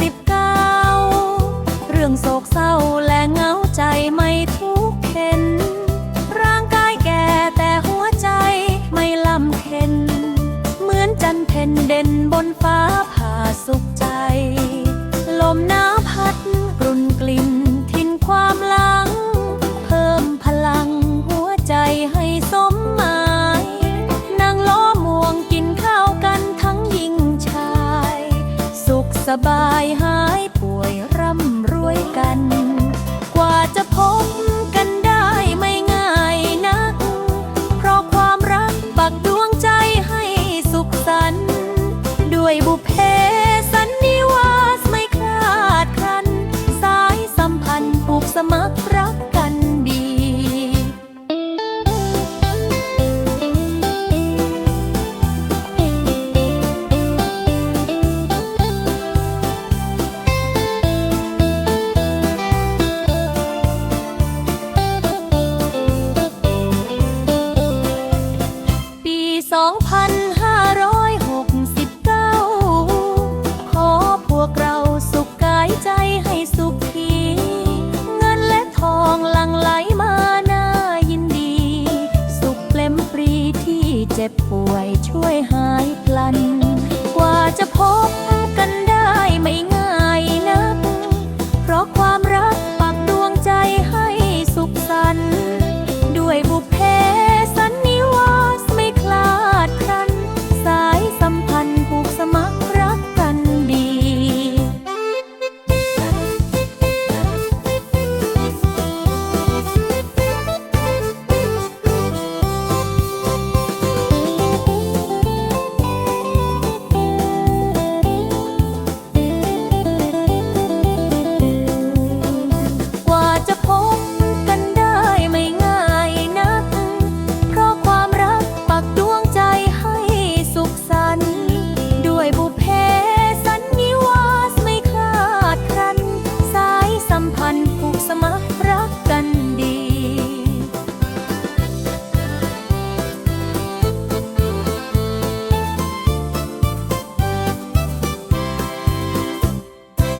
สิบเก้าเรื่องโศกเศร้าและเหงาใจไม่ทุกเข็น ร่างกายแก่แต่หัวใจไม่ลำเค็น เหมือนจันทร์เพนเด่นบนฟ้าผ่าสุขใจ สบายหายป่วยร่ำรวยกัน กว่าจะพบกัน 2569 ขอพวกเราสุขกายใจให้สุขที เงินและทองหลั่งไหลมาน่ายินดี สุขเปลมปรีที่เจ็บป่วยช่วยหายพลัน กว่าจะพบ